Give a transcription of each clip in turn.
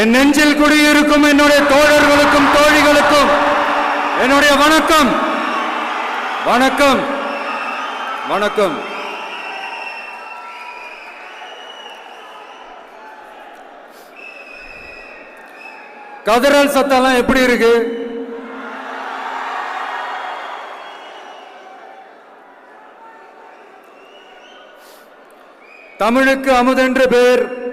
என் நெஞ்சில் குடியிருக்கும் என்னுடைய தோழர்களுக்கும் தோழிகளுக்கும் என்னுடைய வணக்கம். வணக்கம். வணக்கம். கதறல் சத்தம்லாம் எப்படி இருக்கு? தமிழுக்கு அமுதென்று பேர்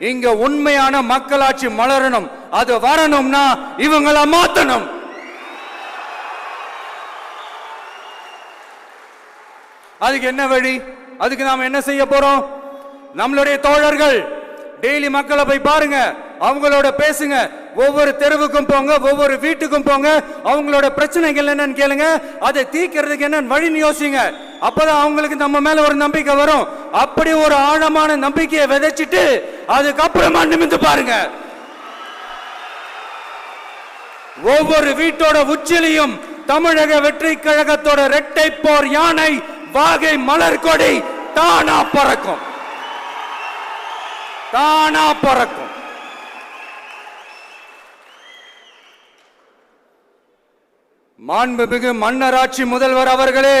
இங்க உண்மையான மக்களாட்சி மலரணும். அது வரணும்னா இவங்கள மாத்தணும். அதுக்கு என்ன வழி? அதுக்கு நாம என்ன செய்ய போறோம்? நம்மளுடைய தோழர்கள் டெய்லி மக்களை போய் பாருங்க. அவங்களோட பேசுங்க. ஒவ்வொரு தெருவுக்கும் போங்க ஒவ்வொரு வீட்டுக்கும் போங்க. அவங்களோட பிரச்சனைகள் என்னன்னு கேளுங்க. அதை தீர்க்கிறதுக்கு என்னன்னு வழின்னு யோசிங்க. அப்பதான் அவங்களுக்கு நம்ம மேல ஒரு நம்பிக்கை வரும். அப்படி ஒரு ஆழமான நம்பிக்கையை விதைச்சிட்டு அதுக்கப்புறமா நிமிந்து பாருங்க. ஒவ்வொரு வீட்டோட உச்சிலையும் தமிழக வெற்றி கழகத்தோட ரெட்டை போர் யானை வாகை மலர் கொடி தானா பறக்கும். தானா பறக்கும். மாண்புமிகு மன்னராட்சி முதல்வர் அவர்களே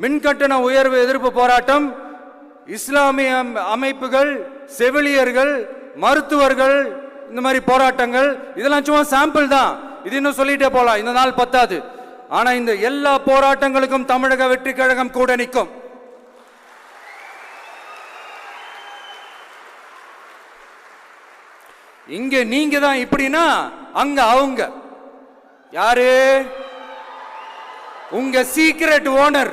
மின்கட்டண உயர்வு எதிர்ப்பு போராட்டம் இஸ்லாமிய அம்- அமைப்புகள் செவிலியர்கள் மருத்துவர்கள் இந்த மாதிரி போராட்டங்கள் இதெல்லாம் சும்மா சாம்பிள் தான். இது இன்னும் சொல்லிட்டே போலாம். இந்த நாள் பத்தாது. ஆனா இந்த எல்லா போராட்டங்களுக்கும் தமிழக வெற்றி கழகம் கூட நிற்கும். இங்க நீங்க தான் இப்படின்னா அங்க அவங்க. யாரு? உங்க சீக்ரெட் ஓனர்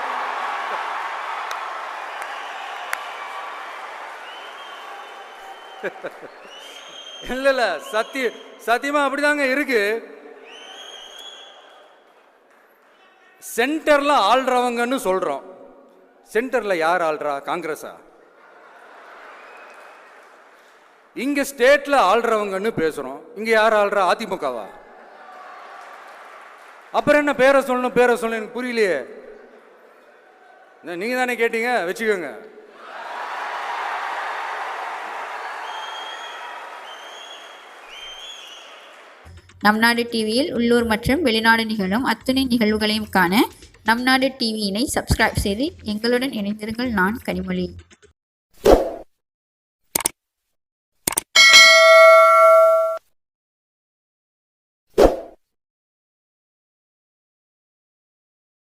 இல்ல இல்ல சத்திய சத்தியமா அப்படிதாங்க இருக்கு. சென்டர்ல ஆள்றவங்கன்னு சொல்றோம். சென்டர்ல யார் ஆள்றா காங்கிரஸா? இங்க ஸ்டேட்ல ஆள்றவங்கன்னு பேசுறோம். இங்க யார் ஆள்றா அதிமுகவா? அப்புறம் என்ன பேரை சொல்லணும் பேரை சொல்லணும் எனக்கு புரியலையே. நீங்க தானே கேட்டீங்க வச்சுக்கோங்க. நம் நாடு டிவியில் உள்ளூர் மற்றும் வெளிநாடு நிகழும் அத்துணை நிகழ்வுகளையும் காண நம் நாடு டிவியினை சப்ஸ்கிரைப் செய்து எங்களுடன் இணைந்திருங்கள் நான் கனிமொழி.